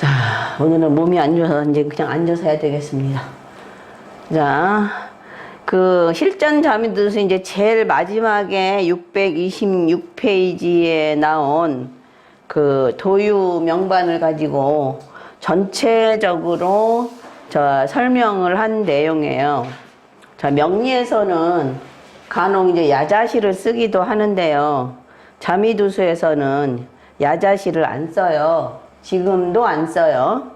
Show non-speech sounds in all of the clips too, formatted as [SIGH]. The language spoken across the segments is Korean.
자, 오늘은 몸이 안 좋아서 이제 그냥 앉아서 해야 되겠습니다. 자, 그 실전 자미도서 이제 제일 마지막에 626페이지에 나온 그 도유 명반을 가지고 전체적으로 저 설명을 한 내용이에요. 자, 명리에서는 간혹 이제 야자시를 쓰기도 하는데요. 자미두수에서는 야자시를 안 써요. 지금도 안 써요.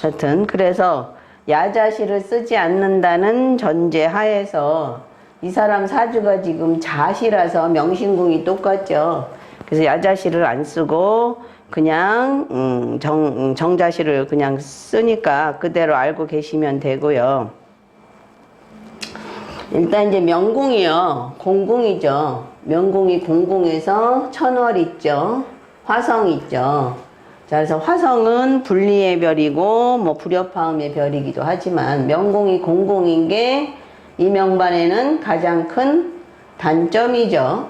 하여튼 그래서 야자시를 쓰지 않는다는 전제 하에서 이 사람 사주가 지금 자시라서 명신궁이 똑같죠. 그래서 야자시를 안 쓰고 그냥 음, 정, 음, 정자시를 그냥 쓰니까 그대로 알고 계시면 되고요. 일단 이제 명궁이요. 공궁이죠. 명궁이 공궁에서 천월 있죠. 화성 있죠. 자, 그래서 화성은 분리의 별이고 뭐 불협화음의 별이기도 하지만 명궁이 공궁인 게 이 명반에는 가장 큰 단점이죠.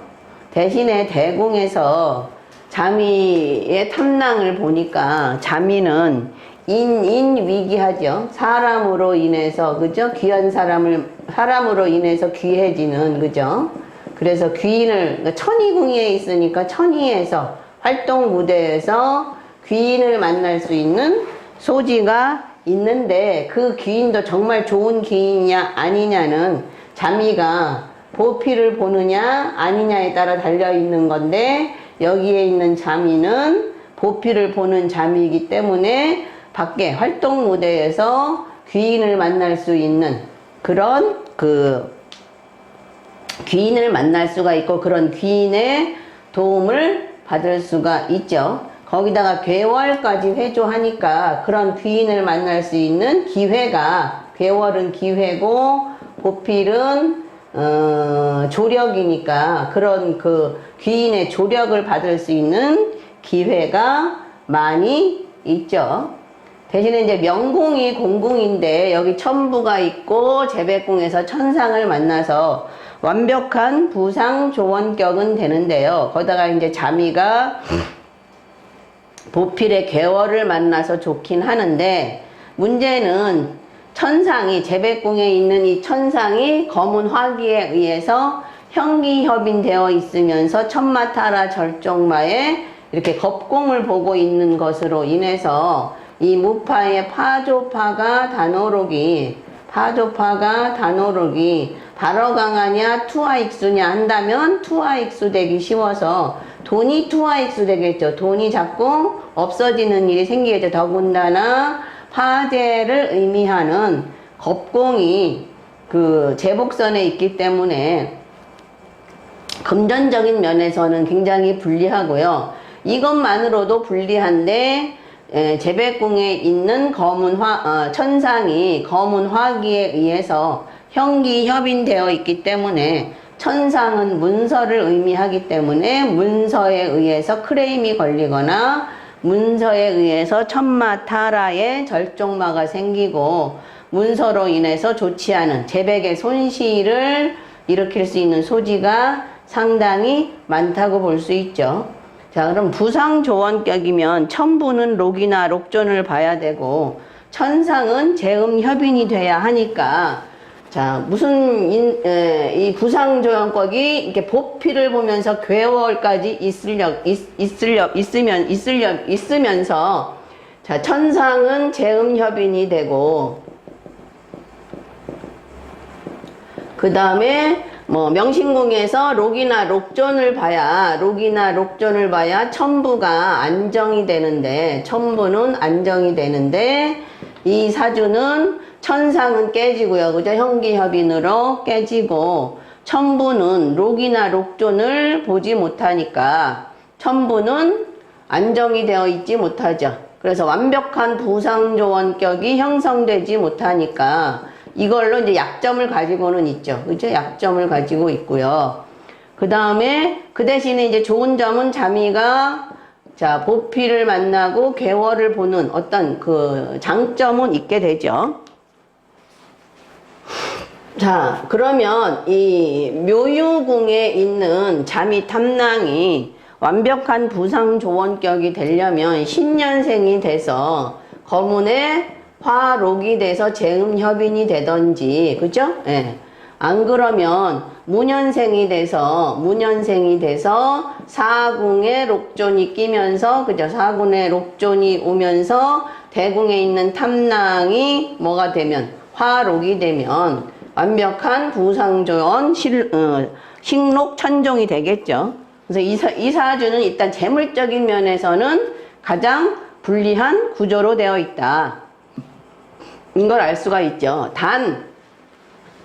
대신에 대궁에서 자미의 탐낭을 보니까 자미는 인인 위기하죠. 사람으로 인해서 그죠? 귀한 사람을 사람으로 인해서 귀해지는 그죠? 그래서 귀인을 그러니까 천이궁에 있으니까 천이에서 활동 무대에서 귀인을 만날 수 있는 소지가 있는데 그 귀인도 정말 좋은 귀인이냐 아니냐는 자미가 보피를 보느냐 아니냐에 따라 달려 있는 건데 여기에 있는 자미는 보피를 보는 자미이기 때문에 밖에 활동 무대에서 귀인을 만날 수 있는 그런 그 귀인을 만날 수가 있고 그런 귀인의 도움을 받을 수가 있죠. 거기다가 괴월까지 회조하니까 그런 귀인을 만날 수 있는 기회가 괴월은 기회고 보필은 어, 조력이니까 그런 그 귀인의 조력을 받을 수 있는 기회가 많이 있죠. 대신에 이제 명궁이 공궁인데 여기 천부가 있고 재백궁에서 천상을 만나서 완벽한 부상 조원격은 되는데요. 거기다가 이제 자미가 보필의 개월을 만나서 좋긴 하는데 문제는 천상이 재백궁에 있는 이 천상이 검은 화기에 의해서 형기협인되어 있으면서 천마타라 절종마에 이렇게 겁공을 보고 있는 것으로 인해서 이 무파의 파조파가 단오록이 파조파가 단오록이 바로 강하냐 투하익수냐 한다면 투하익수 되기 쉬워서 돈이 투하익수 되겠죠. 돈이 자꾸 없어지는 일이 생기겠죠. 더군다나 파재를 의미하는 겁공이 그 제복선에 있기 때문에 금전적인 면에서는 굉장히 불리하고요. 이것만으로도 불리한데 에, 재백궁에 있는 검은 화 어, 천상이 검은 화기에 의해서 형기 협인되어 있기 때문에 천상은 문서를 의미하기 때문에 문서에 의해서 크레임이 걸리거나 문서에 의해서 천마타라의 절종마가 생기고 문서로 인해서 좋지 않은 재백의 손실을 일으킬 수 있는 소지가 상당히 많다고 볼 수 있죠. 자, 그럼 부상조원격이면 천부는 록이나 록존을 봐야 되고 천상은 재음협인이 돼야 하니까 자, 무슨 인, 에, 이 부상조원격이 이렇게 보피를 보면서 괴월까지 있으려, 있, 있으려, 있으면, 있으려, 있으면서 자, 천상은 재음협인이 되고 그 다음에 뭐 명신궁에서 록이나 록존을 봐야 록이나 록존을 봐야 천부가 안정이 되는데 천부는 안정이 되는데 이 사주는 천상은 깨지고요 그죠 형기협인으로 깨지고 천부는 록이나 록존을 보지 못하니까 천부는 안정이 되어 있지 못하죠 그래서 완벽한 부상조원격이 형성되지 못하니까 이걸로 이제 약점을 가지고는 있죠. 그죠? 약점을 가지고 있고요. 그 다음에 그 대신에 이제 좋은 점은 자미가 자, 보피를 만나고 개월을 보는 어떤 그 장점은 있게 되죠. 자, 그러면 이 묘유궁에 있는 자미 탐낭이 완벽한 부상 조원격이 되려면 신년생이 돼서 거문에 화록이 돼서 재음협인이 되던지 그죠? 예. 안 그러면 무년생이 돼서 무년생이 돼서 사궁에 록존이 끼면서 그죠? 사궁에 록존이 오면서 대궁에 있는 탐낭이 뭐가 되면 화록이 되면 완벽한 부상조원 실, 어, 식록 천종이 되겠죠. 그래서 이사, 이사주는 일단 재물적인 면에서는 가장 불리한 구조로 되어 있다. 이걸 알 수가 있죠. 단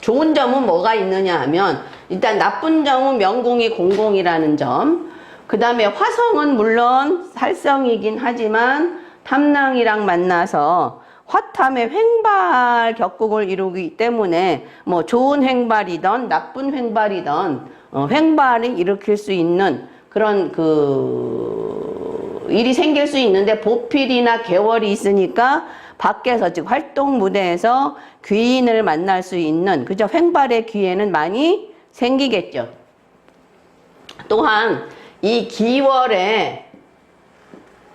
좋은 점은 뭐가 있느냐 하면 일단 나쁜 점은 명궁이 공공이라는 점. 그 다음에 화성은 물론 살성이긴 하지만 탐낭이랑 만나서 화탐의 횡발 격국을 이루기 때문에 뭐 좋은 횡발이던 나쁜 횡발이던 어, 횡발이 일으킬 수 있는 그런 그 일이 생길 수 있는데 보필이나 개월이 있으니까 밖에서 즉 활동 무대에서 귀인을 만날 수 있는 그저 횡발의 기회는 많이 생기겠죠. 또한 이 기월에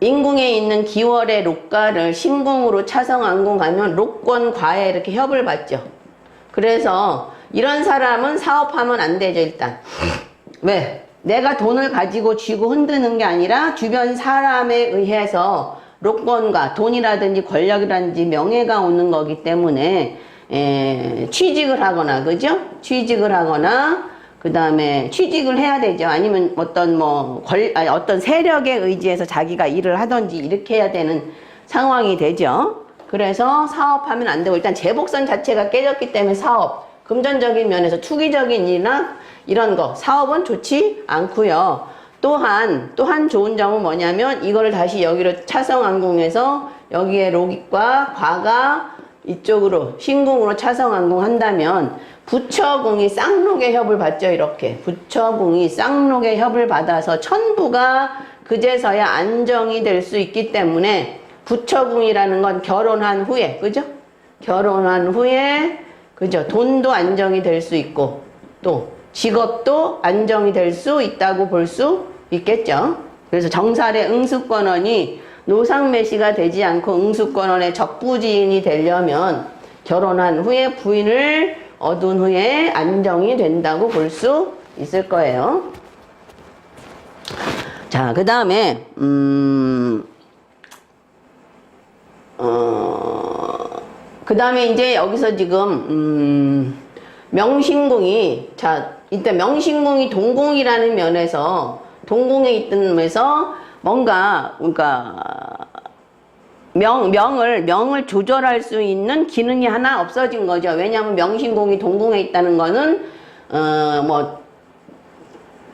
인궁에 있는 기월의 록가를 신궁으로 차성안궁하면 록권과에 이렇게 협을 받죠. 그래서 이런 사람은 사업하면 안 되죠, 일단. 왜? 내가 돈을 가지고 쥐고 흔드는 게 아니라 주변 사람에 의해서 록권과 돈이라든지 권력이라든지 명예가 오는 거기 때문에 에, 취직을 하거나 그죠? 취직을 하거나 그 다음에 취직을 해야 되죠. 아니면 어떤 뭐 권, 아니, 어떤 세력에 의지해서 자기가 일을 하든지 이렇게 해야 되는 상황이 되죠. 그래서 사업하면 안 되고 일단 재복선 자체가 깨졌기 때문에 사업 금전적인 면에서 투기적인 일이나 이런 거 사업은 좋지 않고요. 또한 또한 좋은 점은 뭐냐면 이거를 다시 여기로 차성항공해서 여기에 로깃과 과가 이쪽으로 신궁으로 차성항공 한다면 부처궁이 쌍록의 협을 받죠 이렇게 부처궁이 쌍록의 협을 받아서 천부가 그제서야 안정이 될 수 있기 때문에 부처궁이라는 건 결혼한 후에 그죠? 결혼한 후에 그죠? 돈도 안정이 될 수 있고 또 직업도 안정이 될 수 있다고 볼 수 있겠죠. 그래서 정살의 응수권원이 노상매시가 되지 않고 응수권원의 적부지인이 되려면 결혼한 후에 부인을 얻은 후에 안정이 된다고 볼 수 있을 거예요. 자, 그 다음에, 음, 어, 그 다음에 이제 여기서 지금, 음, 명신궁이, 자, 일단 명신궁이 동궁이라는 면에서, 동궁에 있던 면에서 뭔가, 그러니까, 명, 명을, 명을 조절할 수 있는 기능이 하나 없어진 거죠. 왜냐하면 명신공이 동궁에 있다는 거는, 어, 뭐,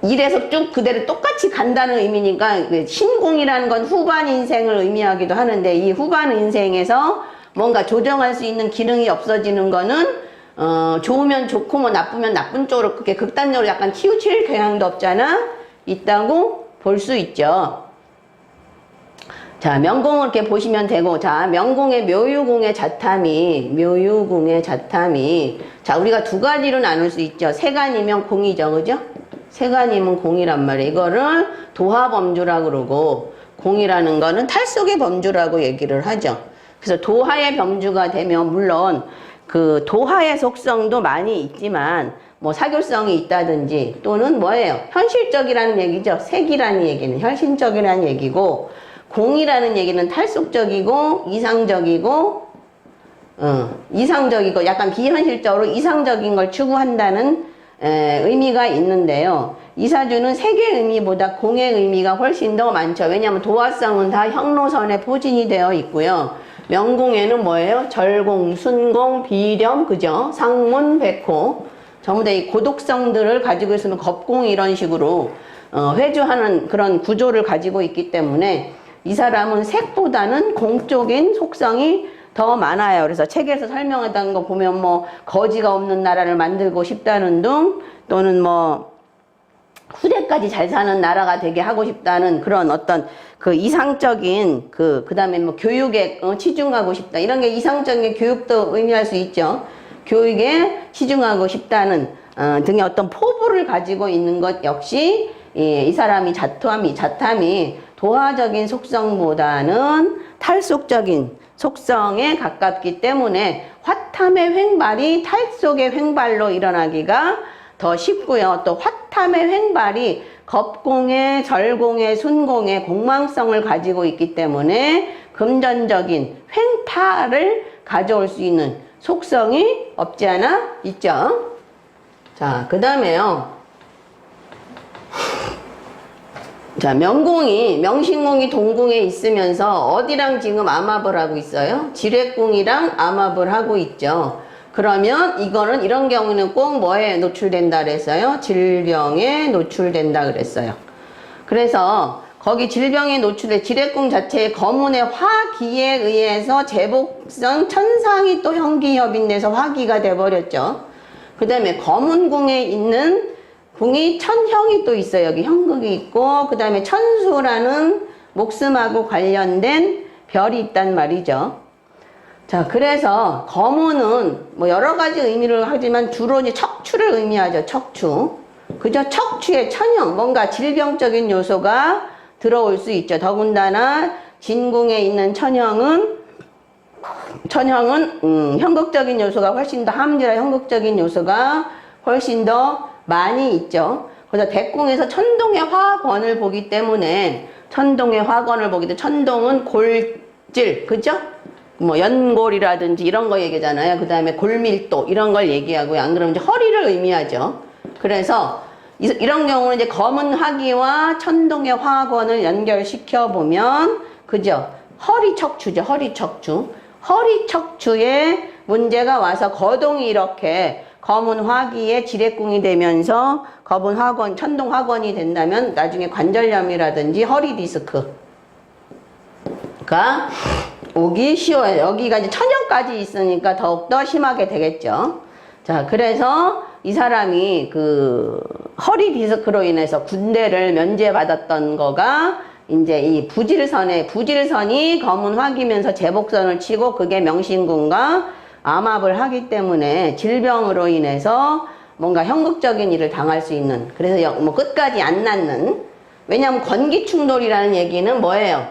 이래서 쭉 그대로 똑같이 간다는 의미니까, 그 신공이라는 건 후반 인생을 의미하기도 하는데, 이 후반 인생에서 뭔가 조정할 수 있는 기능이 없어지는 거는, 어, 좋으면 좋고, 뭐 나쁘면 나쁜 쪽으로 그렇게 극단적으로 약간 치우칠 경향도 없잖아? 있다고 볼 수 있죠. 자, 명공을 이렇게 보시면 되고, 자, 명공의 묘유궁의 자탐이, 묘유궁의 자탐이, 자, 우리가 두 가지로 나눌 수 있죠. 세간이면 공이죠. 그죠? 세간이면 공이란 말이에요. 이거를 도하범주라고 그러고, 공이라는 거는 탈속의 범주라고 얘기를 하죠. 그래서 도하의 범주가 되면, 물론, 그 도하의 속성도 많이 있지만, 뭐 사교성이 있다든지, 또는 뭐예요? 현실적이라는 얘기죠. 색이라는 얘기는 현실적이라는 얘기고, 공이라는 얘기는 탈속적이고 이상적이고 어, 이상적이고 약간 비현실적으로 이상적인 걸 추구한다는 에, 의미가 있는데요. 이사주는 색의 의미보다 공의 의미가 훨씬 더 많죠. 왜냐하면 도화성은 다 형로선에 포진이 되어 있고요. 명공에는 뭐예요? 절공, 순공, 비렴, 그죠? 상문, 백호. 전부 다 이 고독성들을 가지고 있으면 겁공 이런 식으로 어, 회주하는 그런 구조를 가지고 있기 때문에 이 사람은 색보다는 공적인 속성이 더 많아요. 그래서 책에서 설명하던 거 보면 뭐 거지가 없는 나라를 만들고 싶다는 등 또는 뭐 후대까지 잘 사는 나라가 되게 하고 싶다는 그런 어떤 그 이상적인 그 그다음에 뭐 교육에 어, 치중하고 싶다 이런 게 이상적인 교육도 의미할 수 있죠. 교육에 치중하고 싶다는 어, 등의 어떤 포부를 가지고 있는 것 역시 이, 이 사람이 자탐이 자탐이 도화적인 속성보다는 탈속적인 속성에 가깝기 때문에 화탐의 횡발이 탈속의 횡발로 일어나기가 더 쉽고요. 또 화탐의 횡발이 겁공의, 절공의, 순공의 공망성을 가지고 있기 때문에 금전적인 횡파를 가져올 수 있는 속성이 없지 않아 있죠. 자, 그 다음에요. 자, 명궁이, 명신궁이 동궁에 있으면서 어디랑 지금 암합을 하고 있어요? 지뢰궁이랑 암합을 하고 있죠. 그러면 이거는 이런 경우는 꼭 뭐에 노출된다 그랬어요? 질병에 노출된다 그랬어요. 그래서 거기 질병에 노출돼 지뢰궁 자체의 거문의 화기에 의해서 제복성 천상이 또 형기협인돼서 화기가 돼버렸죠. 그 다음에 거문궁에 있는 궁이 천형이 또 있어요. 여기 형극이 있고 그 다음에 천수라는 목숨하고 관련된 별이 있단 말이죠. 자, 그래서 거문은 뭐 여러 가지 의미를 하지만 주로 이제 척추를 의미하죠. 척추. 그저 척추의 천형, 뭔가 질병적인 요소가 들어올 수 있죠. 더군다나 진궁에 있는 천형은 천형은 음, 형극적인 요소가 훨씬 더 함지라 형극적인 요소가 훨씬 더 많이 있죠. 그래서 대궁에서 천동의 화권을 보기 때문에 천동의 화권을 보기 때문에 천동은 골질, 그죠? 뭐 연골이라든지 이런 거 얘기잖아요. 그 다음에 골밀도 이런 걸 얘기하고요. 안 그러면 이제 허리를 의미하죠. 그래서 이- 이런 경우는 이제 검은 화기와 천동의 화권을 연결시켜 보면 그죠? 허리 척추죠. 허리 척추. 허리 척추에 문제가 와서 거동이 이렇게 검은 화기에 지뢰궁이 되면서 검은 화권, 천동 화권이 된다면 나중에 관절염이라든지 허리 디스크 가 오기 쉬워요. 여기가 이제 천연까지 있으니까 더욱더 심하게 되겠죠. 자, 그래서 이 사람이 그 허리 디스크로 인해서 군대를 면제받았던 거가 이제 이 부질선에, 부질선이 검은 화기면서 제복선을 치고 그게 명신군과 암압을 하기 때문에 질병으로 인해서 뭔가 형극적인 일을 당할 수 있는 그래서 여- 뭐 끝까지 안 낫는 왜냐하면 권기 충돌이라는 얘기는 뭐예요?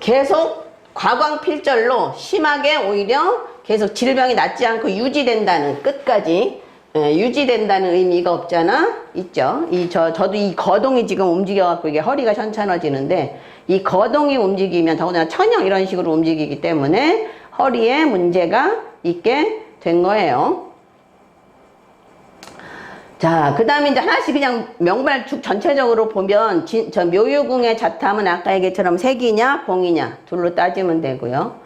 계속 과광필절로 심하게 오히려 계속 질병이 낫지 않고 유지된다는 끝까지 예, 유지된다는 의미가 없잖아 있죠 이 저 저도 이 거동이 지금 움직여 갖고 이게 허리가 현찮아지는데 이 거동이 움직이면 더군다나 천형 이런 식으로 움직이기 때문에 허리에 문제가 있게 된 거예요. 자, 그 다음에 이제 하나씩 그냥 명발축 전체적으로 보면, 진, 저 묘유궁의 자탐은 아까 얘기처럼 색이냐, 봉이냐, 둘로 따지면 되고요.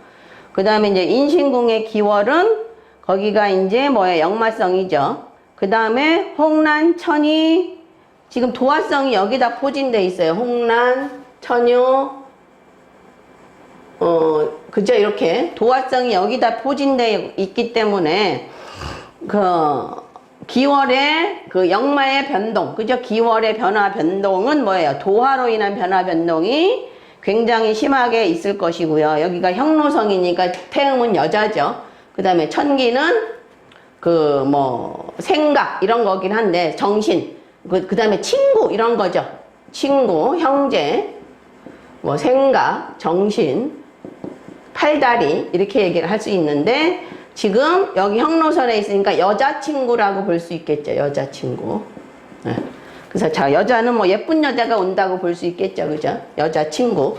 그 다음에 이제 인신궁의 기월은 거기가 이제 뭐예요? 역마성이죠. 그 다음에 홍란, 천이, 지금 도화성이 여기다 포진돼 있어요. 홍란, 천요, 어, 그죠? 이렇게 도화성이 여기다 포진돼 있기 때문에, 그, 기월의 그 역마의 변동, 그죠? 기월의 변화 변동은 뭐예요? 도화로 인한 변화 변동이 굉장히 심하게 있을 것이고요. 여기가 형로성이니까 태음은 여자죠. 그 다음에 천기는 그 뭐 생각 이런 거긴 한데 정신, 그, 그 다음에 친구 이런 거죠. 친구, 형제, 뭐 생각, 정신, 팔다리 이렇게 얘기를 할 수 있는데 지금 여기 형로선에 있으니까 여자친구라고 볼 수 있겠죠. 여자친구. 네. 그래서 자 여자는 뭐 예쁜 여자가 온다고 볼 수 있겠죠. 그죠? 여자친구.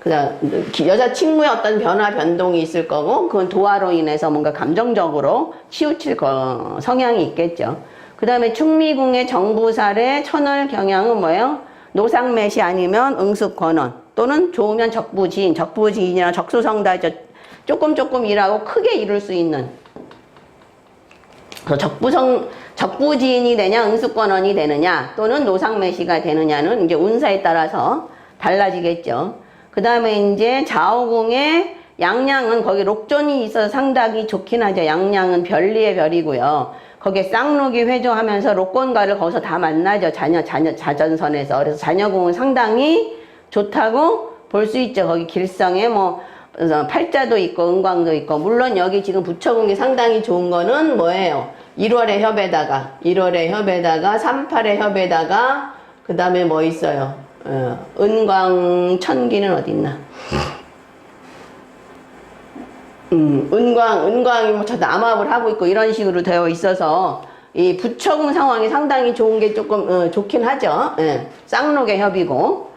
그다음 여자친구의 어떤 변화 변동이 있을 거고 그건 도화로 인해서 뭔가 감정적으로 치우칠 거, 성향이 있겠죠. 그 다음에 충미궁의 정부살의 천월 경향은 뭐예요? 노상매시 아니면 응습권원 또는 좋으면 적부지인, 적부지인이나 적수성다죠. 조금 조금 일하고 크게 이룰 수 있는 그 적부성 적부지인이 되냐 응수권원이 되느냐 또는 노상매시가 되느냐는 이제 운사에 따라서 달라지겠죠. 그 다음에 이제 자오궁의 양양은 거기 록존이 있어서 상당히 좋긴 하죠. 양양은 별리의 별이고요. 거기에 쌍록이 회조하면서 록권가를 거기서 다 만나죠. 자녀, 자녀, 자전선에서. 그래서 자녀궁은 상당히 좋다고 볼 수 있죠. 거기 길성에 뭐, 팔자도 있고, 은광도 있고. 물론 여기 지금 부처궁이 상당히 좋은 거는 뭐예요? 1월의 협에다가, 1월의 협에다가, 38의 협에다가, 그 다음에 뭐 있어요? 어, 은광 천기는 어디 있나? 음, 은광, 은광이 뭐 저도 암압을 하고 있고 이런 식으로 되어 있어서 이 부처금 상황이 상당히 좋은 게 조금 어, 좋긴 하죠. 예, 쌍록의 협이고.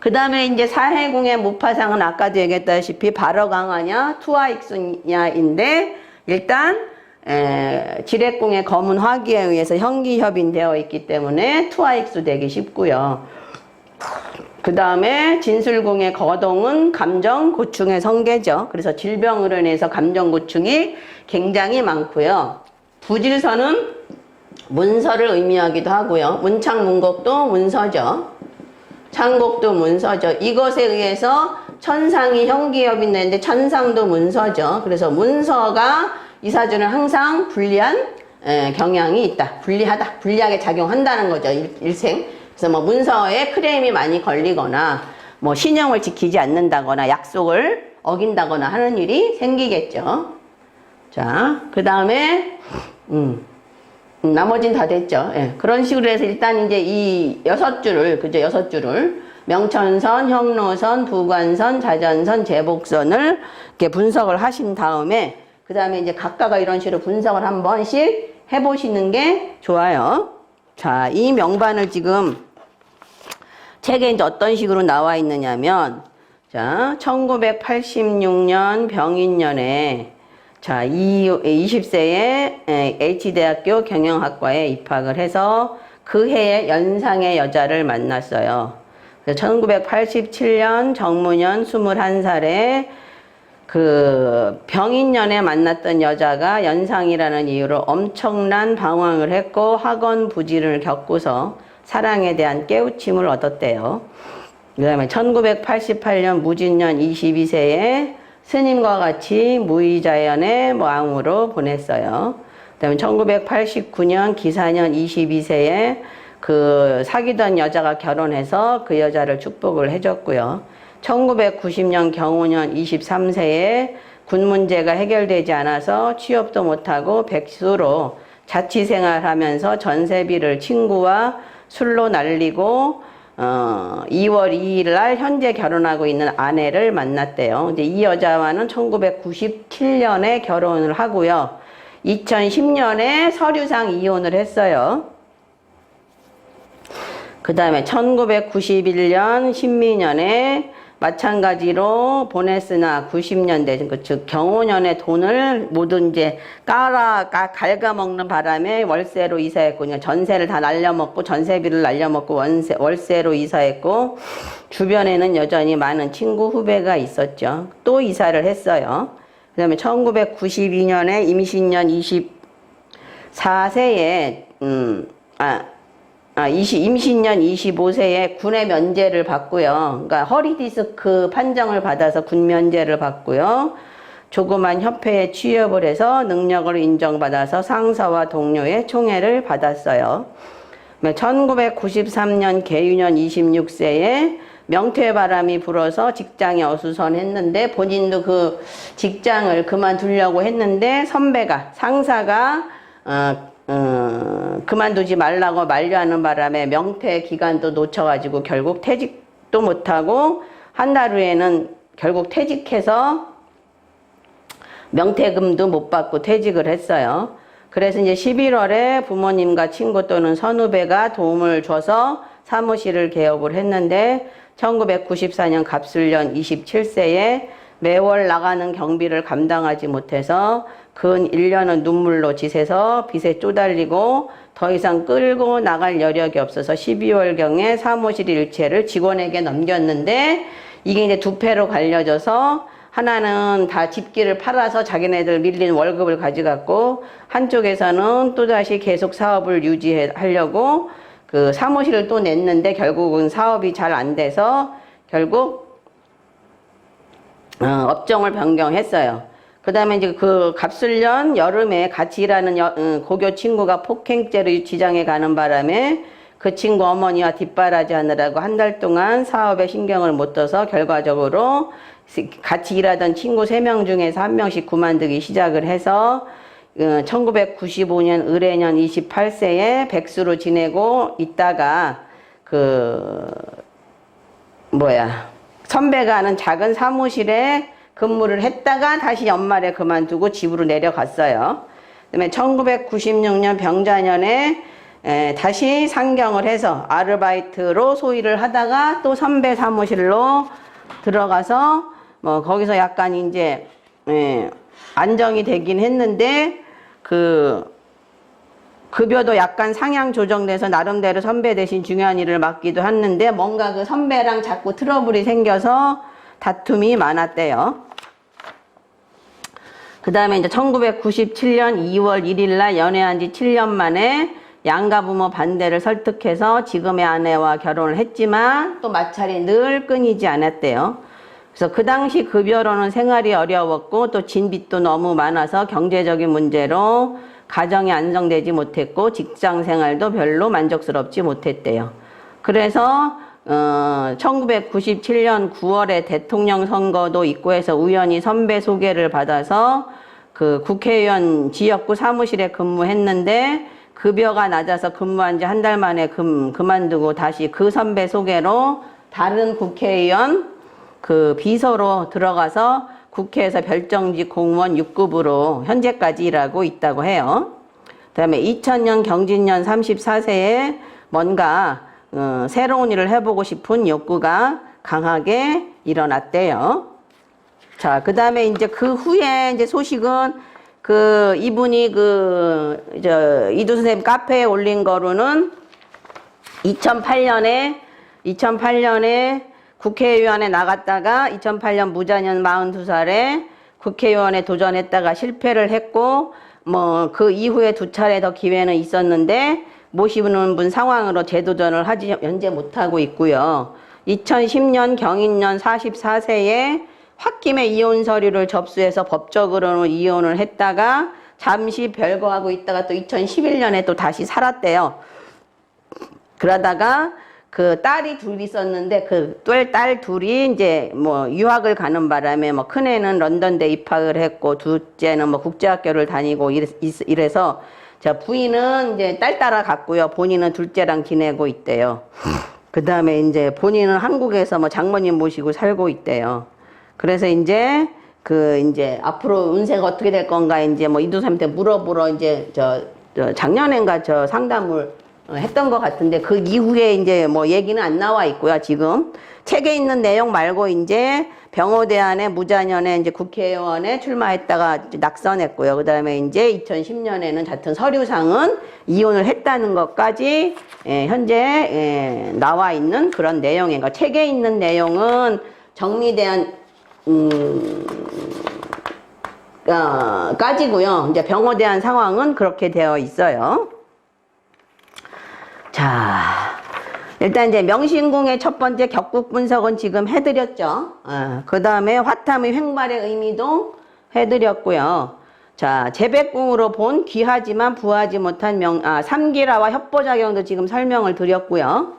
그 다음에 이제 사해궁의 무파상은 아까도 얘기했다시피 발어강하냐 투하익수냐인데 일단 에, 지뢰궁의 검은 화기에 의해서 현기협인되어 있기 때문에 투하익수 되기 쉽고요. 그 다음에 진술궁의 거동은 감정 고충의 성계죠. 그래서 질병으로 인해서 감정 고충이 굉장히 많고요. 부질서는 문서를 의미하기도 하고요. 문창 문곡도 문서죠. 창곡도 문서죠. 이것에 의해서 천상이 현기협이 있는데 천상도 문서죠. 그래서 문서가 이사주는 항상 불리한 에, 경향이 있다. 불리하다. 불리하게 작용한다는 거죠. 일, 일생. 그래서 뭐 문서에 크레임이 많이 걸리거나 뭐 신용을 지키지 않는다거나 약속을 어긴다거나 하는 일이 생기겠죠. 자, 그 다음에 음, 음, 나머진 다 됐죠. 예, 그런 식으로 해서 일단 이제 이 여섯 줄을 그죠 여섯 줄을 명천선, 형로선, 부관선, 자전선, 제복선을 이렇게 분석을 하신 다음에 그 다음에 이제 각각가 이런 식으로 분석을 한 번씩 해보시는 게 좋아요. 자, 이 명반을 지금 책에 이제 어떤 식으로 나와 있느냐면, 자, 1986년 병인년에, 자, 이, 20세에 H대학교 경영학과에 입학을 해서 그 해에 연상의 여자를 만났어요. 그래서 1987년 정문현 21살에 그 병인년에 만났던 여자가 연상이라는 이유로 엄청난 방황을 했고 학원 부진을 겪고서 사랑에 대한 깨우침을 얻었대요. 그 다음에 1988년 무진년 22세에 스님과 같이 무의자연의 왕으로 보냈어요. 그 다음에 1989년 기사년 22세에 그 사귀던 여자가 결혼해서 그 여자를 축복을 해줬고요. 1990년 경호년 23세에 군 문제가 해결되지 않아서 취업도 못하고 백수로 자취생활하면서 전세비를 친구와 술로 날리고 어, 2월 2일 날 현재 결혼하고 있는 아내를 만났대요. 이제 이 여자와는 1997년에 결혼을 하고요. 2010년에 서류상 이혼을 했어요. 그 다음에 1991년 신미년에 마찬가지로 보냈으나 90년대 그즉 경호년에 돈을 모두 이제 깔아 가, 갉아먹는 바람에 월세로 이사했고 그냥 전세를 다 날려먹고 전세비를 날려먹고 원세, 월세로 이사했고 주변에는 여전히 많은 친구 후배가 있었죠. 또 이사를 했어요. 그 다음에 1992년에 임신년 24세에 음 아 아, 20, 임신년 25세에 군의 면제를 받고요. 그러니까 허리 디스크 판정을 받아서 군 면제를 받고요. 조그만 협회에 취업을 해서 능력을 인정받아서 상사와 동료의 총애를 받았어요. 1993년 개유년 26세에 명퇴 바람이 불어서 직장에 어수선했는데 본인도 그 직장을 그만두려고 했는데 선배가 상사가 어, 어, 그만두지 말라고 만류하는 바람에 명퇴 기간도 놓쳐가지고 결국 퇴직도 못하고 한 달 후에는 결국 퇴직해서 명퇴금도 못 받고 퇴직을 했어요. 그래서 이제 11월에 부모님과 친구 또는 선후배가 도움을 줘서 사무실을 개업을 했는데 1994년 갑술년 27세에 매월 나가는 경비를 감당하지 못해서 근 1년은 눈물로 지새서 빚에 쪼달리고 더 이상 끌고 나갈 여력이 없어서 12월경에 사무실 일체를 직원에게 넘겼는데 이게 이제 두 패로 갈려져서 하나는 다 집기를 팔아서 자기네들 밀린 월급을 가져갔고 한쪽에서는 또다시 계속 사업을 유지하려고 그 사무실을 또 냈는데 결국은 사업이 잘 안 돼서 결국 어, 업종을 변경했어요. 그 다음에 이제 그 갑술년 여름에 같이 일하는 여, 어, 고교 친구가 폭행죄로 지장해 가는 바람에 그 친구 어머니와 뒷바라지 하느라고 한 달 동안 사업에 신경을 못 써서 결과적으로 같이 일하던 친구 세 명 중에서 한 명씩 그만두기 시작을 해서 1995년 의뢰년 28세에 백수로 지내고 있다가 그 뭐야 선배가 하는 작은 사무실에 근무를 했다가 다시 연말에 그만두고 집으로 내려갔어요. 그다음에 1996년 병자년에 에, 다시 상경을 해서 아르바이트로 소일을 하다가 또 선배 사무실로 들어가서 뭐 거기서 약간 이제 에, 안정이 되긴 했는데 그 급여도 약간 상향 조정돼서 나름대로 선배 대신 중요한 일을 맡기도 했는데 뭔가 그 선배랑 자꾸 트러블이 생겨서 다툼이 많았대요. 그 다음에 이제 1997년 2월 1일 날 연애한 지 7년 만에 양가 부모 반대를 설득해서 지금의 아내와 결혼을 했지만 또 마찰이 늘 끊이지 않았대요. 그래서 그 당시 급여로는 생활이 어려웠고 또 진빚도 너무 많아서 경제적인 문제로 가정이 안정되지 못했고 직장 생활도 별로 만족스럽지 못했대요. 그래서 어, 1997년 9월에 대통령 선거도 있고 해서 우연히 선배 소개를 받아서 그 국회의원 지역구 사무실에 근무했는데 급여가 낮아서 근무한 지 한 달 만에 금, 그만두고 다시 그 선배 소개로 다른 국회의원 그 비서로 들어가서 국회에서 별정직 공무원 6급으로 현재까지 일하고 있다고 해요. 그 다음에 2000년 경진년 34세에 뭔가 어, 새로운 일을 해보고 싶은 욕구가 강하게 일어났대요. 자, 그 다음에 이제 그 후에 이제 소식은 그 이분이 그, 저, 이두 선생님 카페에 올린 거로는 2008년에, 2008년에 국회의원에 나갔다가 2008년 무자년 42살에 국회의원에 도전했다가 실패를 했고, 뭐, 그 이후에 두 차례 더 기회는 있었는데, 모시는 분 상황으로 재도전을 하지, 현재 못하고 있고요. 2010년 경인년 44세에 홧김에 이혼 서류를 접수해서 법적으로는 이혼을 했다가 잠시 별거하고 있다가 또 2011년에 또 다시 살았대요. 그러다가 그 딸이 둘 있었는데 그 딸 둘이 이제 뭐 유학을 가는 바람에 뭐 큰애는 런던대 입학을 했고 둘째는 뭐 국제학교를 다니고 이래- 이래서 자 부인은 이제 딸 따라 갔고요. 본인은 둘째랑 지내고 있대요. [LAUGHS] 그 다음에 이제 본인은 한국에서 뭐 장모님 모시고 살고 있대요. 그래서 이제 그 이제 앞으로 운세가 어떻게 될 건가 이제 뭐 이두삼한테 물어보러 이제 저, 저 작년엔가 저 상담을 어, 했던 것 같은데 그 이후에 이제 뭐 얘기는 안 나와 있고요 지금 책에 있는 내용 말고 이제 병호대안에 무자년에 이제 국회의원에 출마했다가 낙선했고요 그 다음에 이제 2010년에는 같은 서류상은 이혼을 했다는 것까지 예, 현재 예, 나와 있는 그런 내용인 거 책에 있는 내용은 정리대한 음, 어, 까지고요. 이제 병호에 대한 상황은 그렇게 되어 있어요. 자, 일단 이제 명신궁의 첫 번째 격국 분석은 지금 해드렸죠. 그 다음에 화탐의 횡발의 의미도 해드렸고요. 자, 재백궁으로 본 귀하지만 부하지 못한 명, 아, 삼기라와 협보작용도 지금 설명을 드렸고요.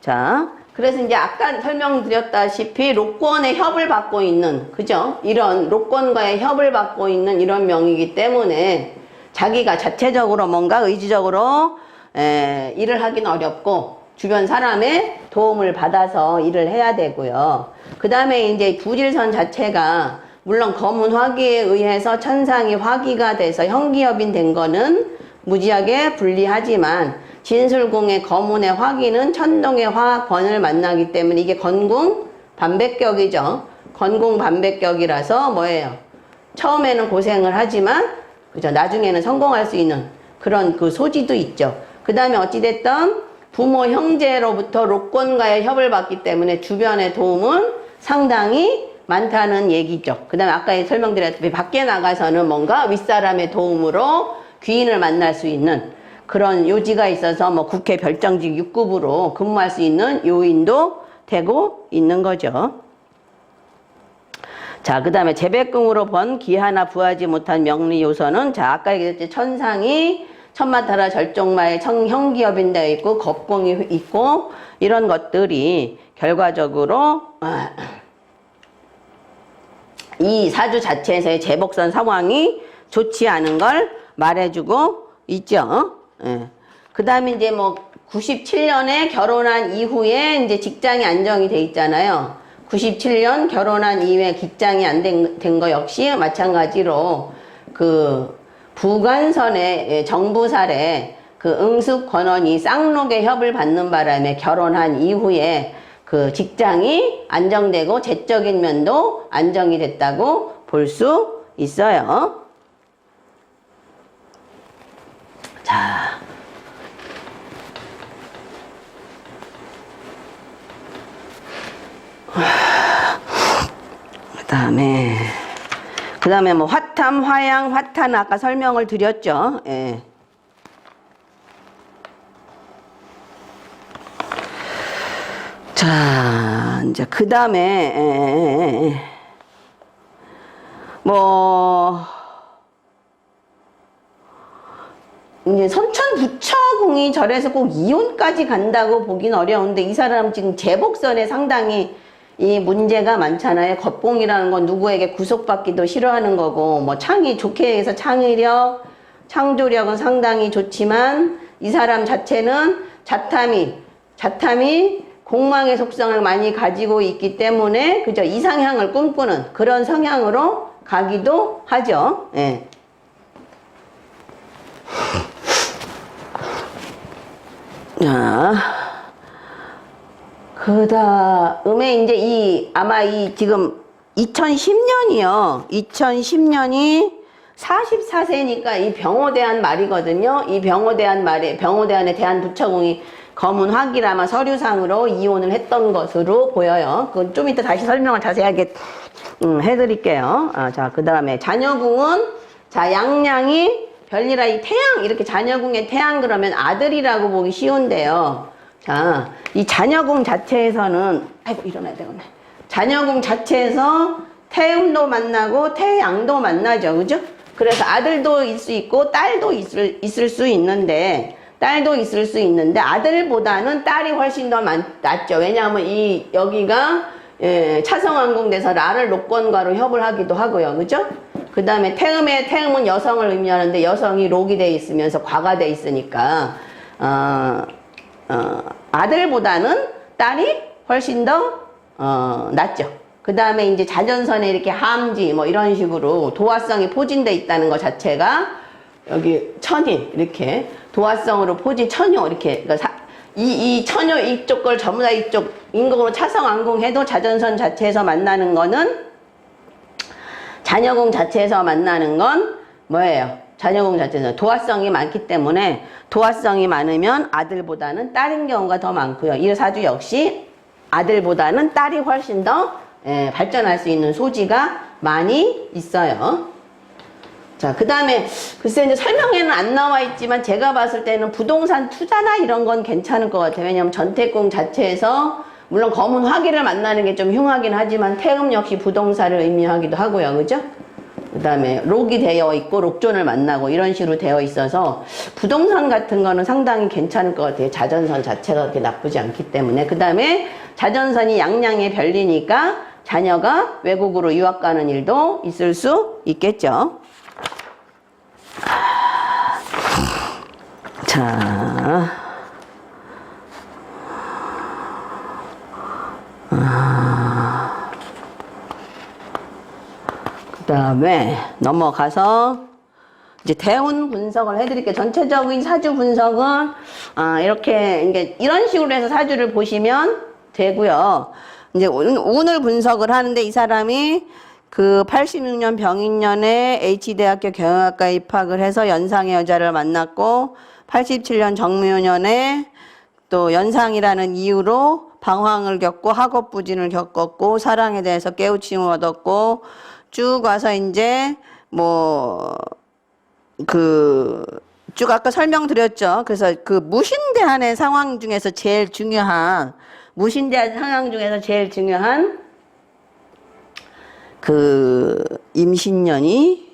자, 그래서 이제 아까 설명드렸다시피 로권의 협을 받고 있는, 그죠? 이런 로권과의 협을 받고 있는 이런 명이기 때문에 자기가 자체적으로 뭔가 의지적으로 에, 일을 하긴 어렵고 주변 사람의 도움을 받아서 일을 해야 되고요. 그 다음에 이제 부질선 자체가 물론 검은 화기에 의해서 천상이 화기가 돼서 형기업인 된 거는 무지하게 불리하지만 진술궁의 검은의 화기는 천동의 화권을 만나기 때문에 이게 건궁 반백격이죠. 건궁 반백격이라서 뭐예요? 처음에는 고생을 하지만 그죠? 나중에는 성공할 수 있는 그런 그 소지도 있죠. 그 다음에 어찌됐든 부모 형제로부터 로권과의 협을 받기 때문에 주변의 도움은 상당히 많다는 얘기죠. 그 다음에 아까 설명드렸듯이 밖에 나가서는 뭔가 윗사람의 도움으로 귀인을 만날 수 있는 그런 요지가 있어서 뭐 국회 별정직 6급으로 근무할 수 있는 요인도 되고 있는 거죠. 자, 그 다음에 재백궁으로 번 기하나 부하지 못한 명리 요소는 자, 아까 얘기했듯이 천상이 천마타라 절종마의 청형기업인 되어 있고 겁공이 있고 이런 것들이 결과적으로 아, 이 사주 자체에서의 재복선 상황이 좋지 않은 걸 말해주고 있죠. 예. 그 다음에 이제 뭐 97년에 결혼한 이후에 이제 직장이 안정이 돼 있잖아요. 97년 결혼한 이후에 직장이 안 된 거 역시 마찬가지로 그 부관선의 예, 정부살에 그 응숙 권원이 쌍록의 협을 받는 바람에 결혼한 이후에 그 직장이 안정되고 재적인 면도 안정이 됐다고 볼 수 있어요. 자. 그 다음에, 그 다음에 뭐 화탐, 화양, 화탄 아까 설명을 드렸죠. 예. 자, 이제 그 다음에, 뭐, 이제 선천 부처궁이 절에서 꼭 이혼까지 간다고 보긴 어려운데 이 사람 지금 재복선에 상당히 이 문제가 많잖아요. 겉봉이라는 건 누구에게 구속받기도 싫어하는 거고 뭐 창의 좋게 해서 창의력, 창조력은 상당히 좋지만 이 사람 자체는 자탐이 자탐이 공망의 속성을 많이 가지고 있기 때문에 그저 이상향을 꿈꾸는 그런 성향으로 가기도 하죠. 예. 자, 그 다음에 이제 이, 아마 이 지금 2010년이요. 2010년이 44세니까 이 병호대한 말이거든요. 이 병호대한 말에, 병호대한에 대한 부처공이 검은 화기라마 서류상으로 이혼을 했던 것으로 보여요. 그건 좀 이따 다시 설명을 자세하게 음, 해드릴게요. 아, 자, 그 다음에 자녀궁은, 자, 양양이 별일아 이 태양 이렇게 자녀궁의 태양 그러면 아들이라고 보기 쉬운데요. 자, 이 자녀궁 자체에서는 아이고 일어나야 되겠네. 자녀궁 자체에서 태음도 만나고 태양도 만나죠, 그죠? 그래서 아들도 있을 수 있고 딸도 있을 있을 수 있는데 딸도 있을 수 있는데 아들보다는 딸이 훨씬 더 많, 낫죠. 왜냐하면 이 여기가 예, 차성왕궁돼서 라를 녹권과로 협을 하기도 하고요, 그죠? 그 다음에 태음의 태음은 여성을 의미하는데 여성이 록이 돼 있으면서 과가 돼 있으니까 어, 어, 아들보다는 딸이 훨씬 더 어, 낫죠. 그 다음에 이제 자전선에 이렇게 함지 뭐 이런 식으로 도화성이 포진돼 있다는 것 자체가 여기 천이 이렇게 도화성으로 포진 천요 이렇게 그러니까 사- 이, 이 천요 이쪽 걸 전부 다 이쪽 인공으로 차성왕궁해도 자전선 자체에서 만나는 거는 자녀궁 자체에서 만나는 건 뭐예요? 자녀궁 자체에서 도화성이 많기 때문에 도화성이 많으면 아들보다는 딸인 경우가 더 많고요. 이 사주 역시 아들보다는 딸이 훨씬 더 예, 발전할 수 있는 소지가 많이 있어요. 자, 그 다음에, 글쎄, 이제 설명에는 안 나와 있지만, 제가 봤을 때는 부동산 투자나 이런 건 괜찮을 것 같아요. 왜냐면 전태궁 자체에서, 물론 검은 화기를 만나는 게 좀 흉하긴 하지만, 태음 역시 부동산을 의미하기도 하고요. 그죠? 그 다음에, 록이 되어 있고, 록존을 만나고, 이런 식으로 되어 있어서, 부동산 같은 거는 상당히 괜찮을 것 같아요. 자전선 자체가 그렇게 나쁘지 않기 때문에. 그 다음에, 자전선이 양양의 별리니까, 자녀가 외국으로 유학 가는 일도 있을 수 있겠죠. 자. 다음에 넘어가서 이제 대운 분석을 해드릴게요. 전체적인 사주 분석은 아, 이렇게 이게 이런 식으로 해서 사주를 보시면 되고요. 이제 오늘 분석을 하는데 이 사람이 그 86년 병인년에 H대학교 경영학과 입학을 해서 연상의 여자를 만났고 87년 정묘년에 또 연상이라는 이유로 방황을 겪고 학업 부진을 겪었고 사랑에 대해서 깨우침을 얻었고 쭉 와서 이제 뭐 그 쭉 아까 설명드렸죠. 그래서 그 무신대한의 상황 중에서 제일 중요한 무신대한 상황 중에서 제일 중요한 그 임신년이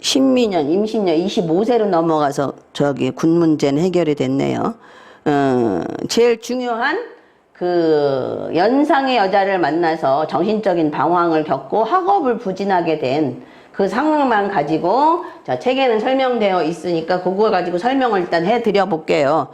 신민년, 임신년 25세로 넘어가서 저기 군 문제는 해결이 됐네요. 어, 제일 중요한 그 연상의 여자를 만나서 정신적인 방황을 겪고 학업을 부진하게 된 그 상황만 가지고 자 책에는 설명되어 있으니까 그걸 가지고 설명을 일단 해드려 볼게요.